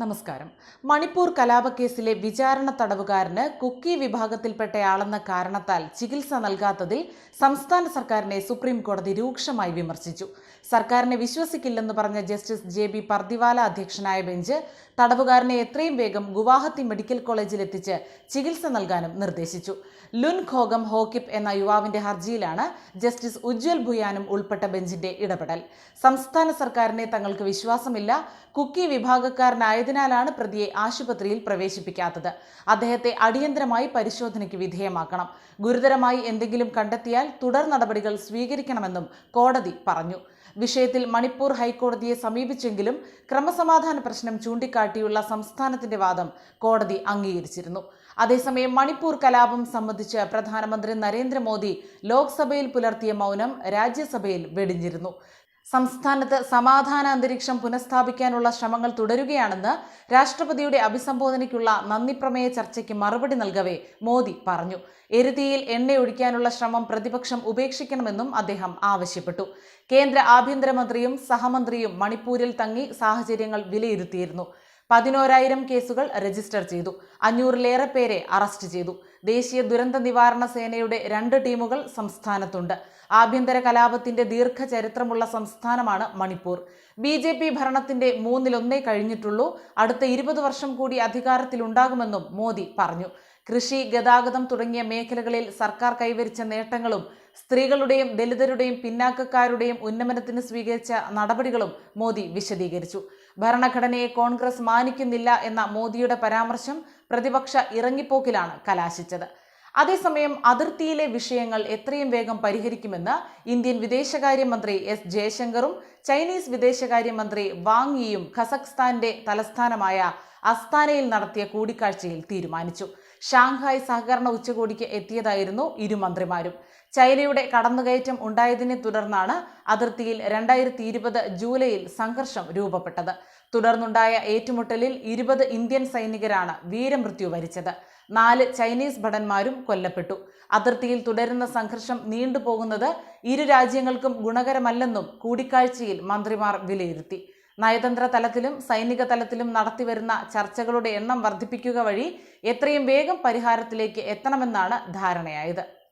നമസ്കാരം. മണിപ്പൂർ കലാപക്കേസിലെ വിചാരണ തടവുകാരന് കുക്കി വിഭാഗത്തിൽപ്പെട്ടയാളെന്ന കാരണത്താൽ ചികിത്സ നൽകാത്തതിൽ സംസ്ഥാന സർക്കാരിനെ സുപ്രീം കോടതി രൂക്ഷമായി വിമർശിച്ചു. സർക്കാരിനെ വിശ്വസിക്കില്ലെന്ന് പറഞ്ഞ ജസ്റ്റിസ് ജെ ബി പർദിവാല അധ്യക്ഷനായ ബെഞ്ച് തടവുകാരനെ എത്രയും വേഗം ഗുവാഹത്തി മെഡിക്കൽ കോളേജിൽ എത്തിച്ച് ചികിത്സ നൽകാനും നിർദ്ദേശിച്ചു. ലുൻ ഖോഗം ഹോക്കിപ്പ് എന്ന യുവാവിന്റെ ഹർജിയിലാണ് ജസ്റ്റിസ് ഉജ്വൽ ഭുയാനും ഉൾപ്പെട്ട ബെഞ്ചിന്റെ ഇടപെടൽ. സംസ്ഥാന സർക്കാരിനെ തങ്ങൾക്ക് വിശ്വാസമില്ല കുക്കി വിഭാഗക്കാരനായതിനാലാണ് പ്രതിയെ ആശുപത്രിയിൽ പ്രവേശിപ്പിക്കാത്തത്. അദ്ദേഹത്തെ അടിയന്തരമായി പരിശോധനയ്ക്ക് വിധേയമാക്കണം. ഗുരുതരമായി എന്തെങ്കിലും കണ്ടെത്തിയാൽ തുടർ നടപടികൾ സ്വീകരിക്കണമെന്നും കോടതി പറഞ്ഞു. വിഷയത്തിൽ മണിപ്പൂർ ഹൈക്കോടതിയെ സമീപിച്ചെങ്കിലും ക്രമസമാധാന പ്രശ്നം ചൂണ്ടിക്കാട്ടിയുള്ള സംസ്ഥാനത്തിന്റെ വാദം കോടതി അംഗീകരിച്ചിരുന്നു. അതേസമയം മണിപ്പൂർ കലാപം സംബന്ധിച്ച് പ്രധാനമന്ത്രി നരേന്ദ്രമോദി ലോക്സഭയിൽ പുലർത്തിയ മൗനം രാജ്യസഭയിൽ വെടിഞ്ഞിരുന്നു. സംസ്ഥാനത്ത് സമാധാന അന്തരീക്ഷം പുനഃസ്ഥാപിക്കാനുള്ള ശ്രമങ്ങൾ തുടരുകയാണെന്ന് രാഷ്ട്രപതിയുടെ അഭിസംബോധനയ്ക്കുള്ള നന്ദിപ്രമേയ ചർച്ചയ്ക്ക് മറുപടി നൽകവേ മോദി പറഞ്ഞു. എരുതിയിൽ എണ്ണയൊഴിക്കാനുള്ള ശ്രമം പ്രതിപക്ഷം ഉപേക്ഷിക്കണമെന്നും അദ്ദേഹം ആവശ്യപ്പെട്ടു. കേന്ദ്ര ആഭ്യന്തരമന്ത്രിയും സഹമന്ത്രിയും മണിപ്പൂരിൽ തങ്ങി സാഹചര്യങ്ങൾ വിലയിരുത്തിയിരുന്നു. പതിനോരായിരം കേസുകൾ രജിസ്റ്റർ ചെയ്തു. അഞ്ഞൂറിലേറെ പേരെ അറസ്റ്റ് ചെയ്തു. ദേശീയ ദുരന്ത നിവാരണ സേനയുടെ രണ്ട് ടീമുകൾ സംസ്ഥാനത്തുണ്ട്. ആഭ്യന്തര കലാപത്തിന്റെ ദീർഘചരിത്രമുള്ള സംസ്ഥാനമാണ് മണിപ്പൂർ. ബി ജെ പി ഭരണത്തിന്റെ മൂന്നിലൊന്നേ കഴിഞ്ഞിട്ടുള്ളൂ. അടുത്ത ഇരുപത് വർഷം കൂടി അധികാരത്തിലുണ്ടാകുമെന്നും മോദി പറഞ്ഞു. കൃഷി ഗതാഗതം തുടങ്ങിയ മേഖലകളിൽ സർക്കാർ കൈവരിച്ച നേട്ടങ്ങളും സ്ത്രീകളുടെയും ദലിതരുടെയും പിന്നാക്കക്കാരുടെയും ഉന്നമനത്തിന് സ്വീകരിച്ച നടപടികളും മോദി വിശദീകരിച്ചു. ഭരണഘടനയെ കോൺഗ്രസ് മാനിക്കുന്നില്ല എന്ന മോദിയുടെ പരാമർശം പ്രതിപക്ഷ ഇറങ്ങിപ്പോക്കിലാണ് കലാശിച്ചത്. അതേസമയം അതിർത്തിയിലെ വിഷയങ്ങൾ എത്രയും വേഗം പരിഹരിക്കുമെന്ന് ഇന്ത്യൻ വിദേശകാര്യമന്ത്രി എസ് ജയശങ്കറും ചൈനീസ് വിദേശകാര്യമന്ത്രി വാങ് യിയും ഖസക്സ്ഥാന്റെ തലസ്ഥാനമായ അസ്താനയിൽ നടത്തിയ കൂടിക്കാഴ്ചയിൽ തീരുമാനിച്ചു. ഷാങ്ഹായ് സഹകരണ ഉച്ചകോടിക്ക് എത്തിയതായിരുന്നു ഇരു മന്ത്രിമാരും. ചൈനയുടെ കടന്നുകയറ്റം ഉണ്ടായതിനെ തുടർന്നാണ് അതിർത്തിയിൽ രണ്ടായിരത്തി ഇരുപത് ജൂലൈയിൽ സംഘർഷം രൂപപ്പെട്ടത്. തുടർന്നുണ്ടായ ഏറ്റുമുട്ടലിൽ ഇരുപത് ഇന്ത്യൻ സൈനികരാണ് വീരമൃത്യു വരിച്ചത്. നാല് ചൈനീസ് ഭടന്മാരും കൊല്ലപ്പെട്ടു. അതിർത്തിയിൽ തുടരുന്ന സംഘർഷം നീണ്ടുപോകുന്നത് ഇരു രാജ്യങ്ങൾക്കും ഗുണകരമല്ലെന്നും കൂടിക്കാഴ്ചയിൽ മന്ത്രിമാർ വിലയിരുത്തി. നയതന്ത്ര തലത്തിലും സൈനിക തലത്തിലും നടത്തിവരുന്ന ചർച്ചകളുടെ എണ്ണം വർദ്ധിപ്പിക്കുക വഴി എത്രയും വേഗം പരിഹാരത്തിലേക്ക് എത്തണമെന്നാണ് ധാരണയായത്.